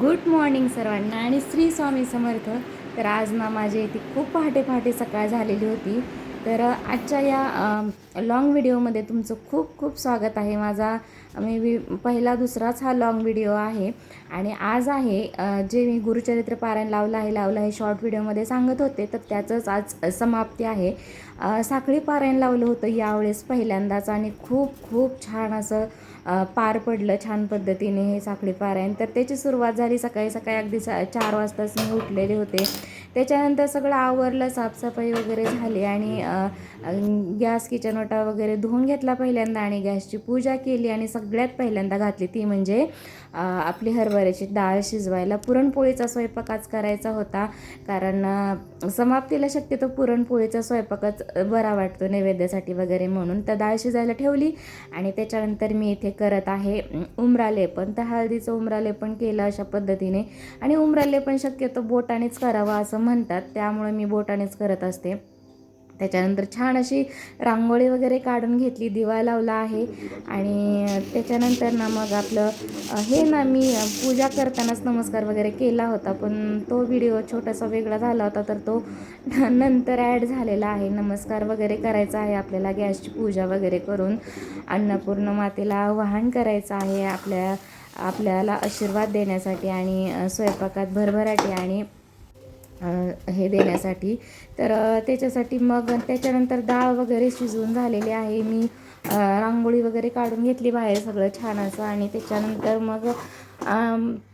Good morning सर्वांना आणि श्री स्वामी समर्थ. तर आज ना माझी इथे खूप पहाटे पहाटे सकाळ झालेली होती. तर आजच्या या लॉंग व्हिडिओमध्ये तुमचं खूप खूप स्वागत आहे. माझा मे बी पहिला दुसराच हा लॉंग व्हिडिओ आहे. आणि आज आहे जे मी गुरुचरित्र पारायण लावलं आहे लावलं आहे शॉर्ट व्हिडिओमध्ये सांगत होते तर त्याचंच आज समाप्ती आहे. साखळी पारायण लावलं होतं यावेळेस पहिल्यांदाच आणि खूप खूप छान असं पार पडलं छान पद्धतीने हे साखळी पारायण. तर त्याची सुरुवात झाली सकाळी सकाळी अगदी सा चार वाजताच मी उठलेले होते. त्याच्यानंतर सगळं आवरलं साफसफाई वगैरे झाली आणि गॅस किचन ओटा वगैरे धुवून घेतला पहिल्यांदा आणि गॅसची पूजा केली आणि सगळ्यात पहिल्यांदा घातली ती म्हणजे आपली हरभऱ्याची डाळ शिजवायला पुरणपोळीचा स्वयंपाक आज करायचा होता. कारण समाप्तीला शक्यतो पुरणपोळीचा स्वयंपाकच बरा वाटतो नैवेद्यासाठी वगैरे म्हणून. तर डाळ शिजायला ठेवली आणि त्याच्यानंतर मी इथे करत आहे उमरालेपण. पण तर हळदीचं उमरालेपण केलं अशा पद्धतीने. आणि उमरालेपण शक्यतो बोटानेच करावं असं म्हणतात त्यामुळे मी बोटानेच करत असते. त्याच्यानंतर छान अशी रांगोळी वगैरे काढून घेतली दिवा लावला आहे. आणि त्याच्यानंतर ना मग आपलं हे ना मी पूजा करतानाच नमस्कार वगैरे केला होता पण तो व्हिडिओ छोटासा वेगळा झाला होता तर तो नंतर ॲड झालेला आहे. नमस्कार वगैरे करायचा आहे आपल्याला गॅसची पूजा वगैरे करून. अन्नपूर्ण मातेला आवाहन करायचं आहे आपल्या आपल्याला आशीर्वाद देण्यासाठी आणि स्वयंपाकात भरभराटी आणि हे देण्यासाठी. तर त्याच्यासाठी मग त्याच्यानंतर डाळ वगैरे शिजवून झालेली आहे. मी रांगोळी वगैरे काढून घेतली बाहेर सगळं छान असं आणि त्याच्यानंतर मग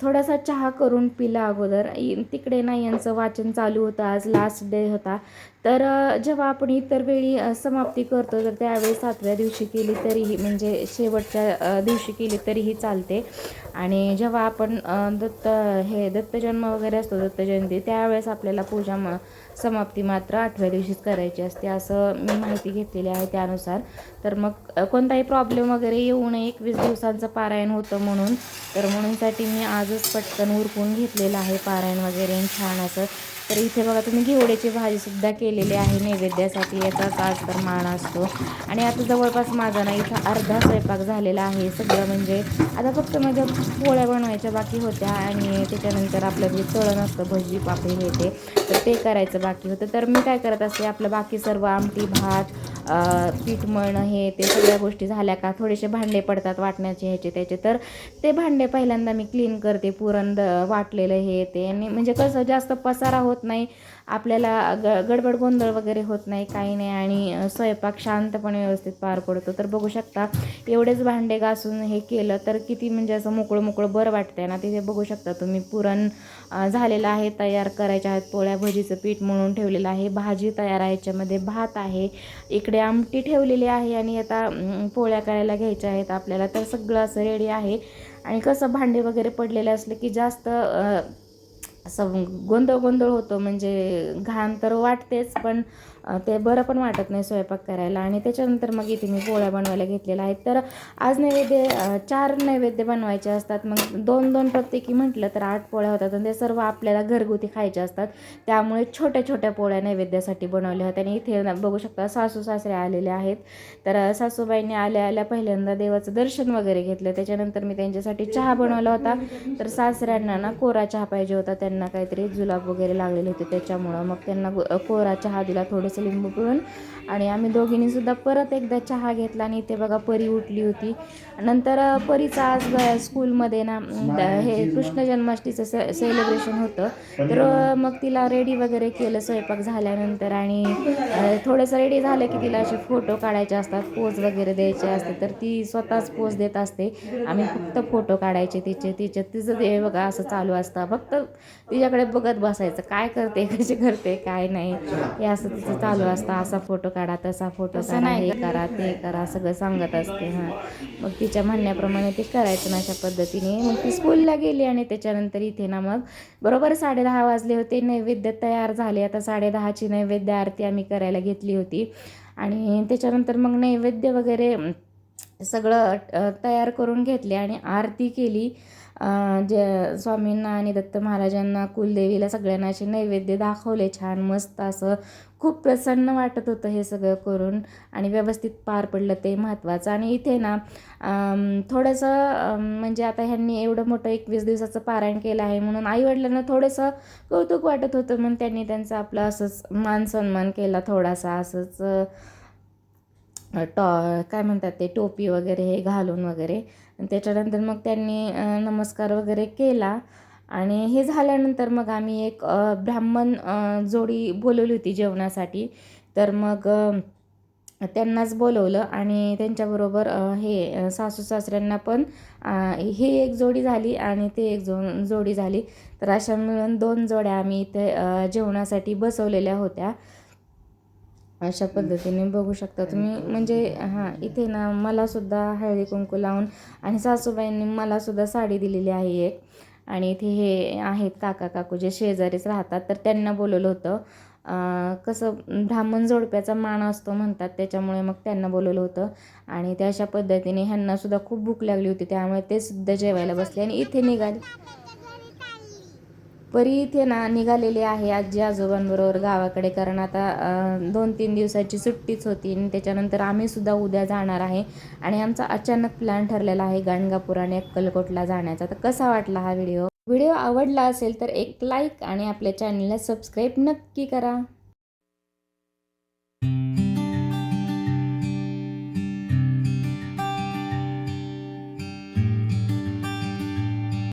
थोडासा चहा करून पिला अगोदर. तिकडे ना यांचं वाचन चालू होतं आज लास्ट डे होता. तर जेव्हा आपण इतर वेळी समाप्ती करतो तर त्यावेळी सातव्या दिवशी केली तरीही म्हणजे शेवटच्या दिवशी केली तरीही चालते. आणि जेव्हा आपण दत्त हे दत्तजन्म वगैरे असतो दत्तजयंती त्यावेळेस आपल्याला पूजा म समाप्ती मात्र आठव्या दिवशीच करायची असते असं मी माहिती घेतलेली आहे त्यानुसार. तर मग कोणताही प्रॉब्लेम वगैरे येऊ नये एकवीस दिवसांचं पारायण होतं म्हणून. तर म्हणून म्हणूनसाठी मी आजच पटकन उरकून घेतलेलं आहे पारायण वगैरे छान असं तर इथे बघा तुम्ही घेवड्याची भाजीसुद्धा केलेली आहे नैवेद्यासाठी. याचाच आज तर मान असतो. आणि आता जवळपास माझा ना इथं अर्धा स्वयंपाक झालेला आहे. सगळं म्हणजे आता फक्त माझ्या पोळ्या बनवायच्या बाकी होत्या आणि त्याच्यानंतर आपलं जे तळण असतं भजी पापडी हे ते तर ते करायचं बाकी होतं. तर मी काय करत असते आपलं बाकी सर्व आमटी भात पीठ मळणं हे ते सगळ्या गोष्टी झाल्या का? थोडेसे भांडे पडतात वाटण्याचे ह्याचे त्याचे. तर ते भांडे पहिल्यांदा मी क्लीन करते पुरण द वाटलेलं हे ते. आणि म्हणजे कसं जास्त पसारा होत नाही. आपल्याला ग गडबड गोंधळ वगैरे होत नाही काही नाही आणि स्वयंपाक शांतपणे व्यवस्थित पार पडतो. तर बघू शकता एवढेच भांडे घासून हे केलं तर किती म्हणजे असं मोकळं मोकळं बरं वाटतंय ना. तिथे बघू शकता तुम्ही पुरण झालेलं आहे तयार करायच्या आहेत. पोळ्या भजीचं पीठ म्हणून ठेवलेलं आहे. भाजी तयार आहे याच्यामध्ये भात आहे. इकडे आमटी ठेवलेली आहे आणि आता पोळ्या करायला घ्यायच्या आहेत आपल्याला. तर सगळं असं रेडी आहे. आणि कसं भांडे वगैरे पडलेले असले की जास्त असं गोंधळ गोंधळ होतो. म्हणजे घाण तर वाटतेच पण ते बरं पण वाटत नाही स्वयंपाक करायला. आणि त्याच्यानंतर मग इथे मी पोळ्या बनवायला घेतलेल्या आहेत. तर आज नैवेद्य चार नैवेद्य बनवायचे असतात. मग दोन दोन प्रत्येकी म्हटलं तर आठ पोळ्या होतात आणि ते सर्व आपल्याला घरगुती खायचे असतात. त्यामुळे छोट्या छोट्या पोळ्या नैवेद्यासाठी बनवल्या होत्या. आणि इथे बघू शकता सासू सासरे आलेले आहेत. तर सासूबाईंनी आल्या आल्या पहिल्यांदा देवाचं दर्शन वगैरे घेतलं. त्याच्यानंतर मी त्यांच्यासाठी चहा बनवला होता. तर सासऱ्यांना ना कोरा चहा पाहिजे होता. त्या त्यांना काहीतरी जुलाब वगैरे लागलेले होते त्याच्यामुळं. मग त्यांना कोरा चहा दिला थोडंसं लिंबू पिळून आणि आम्ही दोघींनी सुद्धा परत एकदा चहा घेतला आणि इथे बघा परी उठली होती. नंतर परीचं आज स्कूलमध्ये ना हे कृष्ण जन्माष्टीचं से सेलिब्रेशन होतं. तर मग तिला रेडी वगैरे केलं स्वयंपाक झाल्यानंतर आणि थोडंसं रेडी झालं की तिला असे फोटो काढायचे असतात पोज वगैरे द्यायचे असते तर ती स्वतःच पोज देत असते. आम्ही फक्त फोटो काढायचे तिचे तिचे तिचं ते बघा असं चालू असतं. फक्त तिच्याकडे बघत बसायचं काय करते कशी करते काय नाही. हे असं तिचं चालू असतं असा फोटो काढा तसा फोटो काढा हे करा ते करा सगळं सांगत असते हां. मग तिच्या म्हणण्याप्रमाणे ते करायचं ना अशा पद्धतीने. मग ती स्कूलला गेली आणि त्याच्यानंतर इथे ना मग बरोबर साडे दहा वाजले होते नैवेद्य तयार झाले. आता साडे दहाची नैवेद्य आरती आम्ही करायला घेतली होती. आणि त्याच्यानंतर मग नैवेद्य वगैरे सगळं तयार करून घेतले आणि आरती केली. जे स्वामींना आणि दत्त महाराजांना कुलदेवीला सगळ्यांना असे नैवेद्य दाखवले. छान मस्त असं खूप प्रसन्न वाटत होतं हे सगळं करून आणि व्यवस्थित पार पडलं ते महत्त्वाचं आणि इथे ना थोडंसं म्हणजे आता ह्यांनी एवढं मोठं एकवीस दिवसाचं पारायण केलं आहे म्हणून आईवडिलांना थोडंसं कौतुक वाटत होतं. म्हणून त्यांनी त्यांचा आपला असंच मान सन्मान केला थोडासा असंच टॉ काय म्हणतात ते टोपी वगैरे हे घालून वगैरे. त्याच्यानंतर मग त्यांनी नमस्कार वगैरे केला. आणि हे झाल्यानंतर मग आम्ही एक ब्राह्मण जोडी बोलवली होती जेवणासाठी. तर मग त्यांनाच बोलवलं आणि त्यांच्याबरोबर हे सासू सासऱ्यांना पण हे ही एक जोडी झाली आणि ते एक जो जोडी झाली. तर अशा मिळून दोन जोड्या आम्ही इथे जेवणासाठी बसवलेल्या होत्या. अशा पद्धतीने बघू शकता. तुम्ही म्हणजे हां इथे ना मलासुद्धा हळदी कुंकू लावून आणि सासूबाईंनी मलासुद्धा साडी दिलेली आहे एक. आणि इथे हे आहेत काका काकू जे शेजारीच राहतात. तर त्यांना बोलवलं होतं. कसं ब्राह्मण जोडप्याचा मान असतो म्हणतात त्याच्यामुळे मग त्यांना बोलवलं होतं. आणि त्या अशा पद्धतीने ह्यांनासुद्धा खूप भूक लागली होती त्यामुळे ते सुद्धा जेवायला बसले आणि इथे निघाले. परी इथे ना निघालेली आहे आजी आजोबांबरोबर गावाकडे कारण आता दोन तीन दिवसाची सुट्टीच होती आणि त्याच्यानंतर आम्ही सुद्धा उद्या जाणार आहे. आणि आमचा अचानक प्लॅन ठरलेला आहे गाणगापूर आणि अक्कलकोटला जाण्याचा. तर कसा वाटला हा व्हिडिओ? व्हिडिओ आवडला असेल तर एक लाईक आणि आपल्या चॅनलला सबस्क्राईब नक्की करा.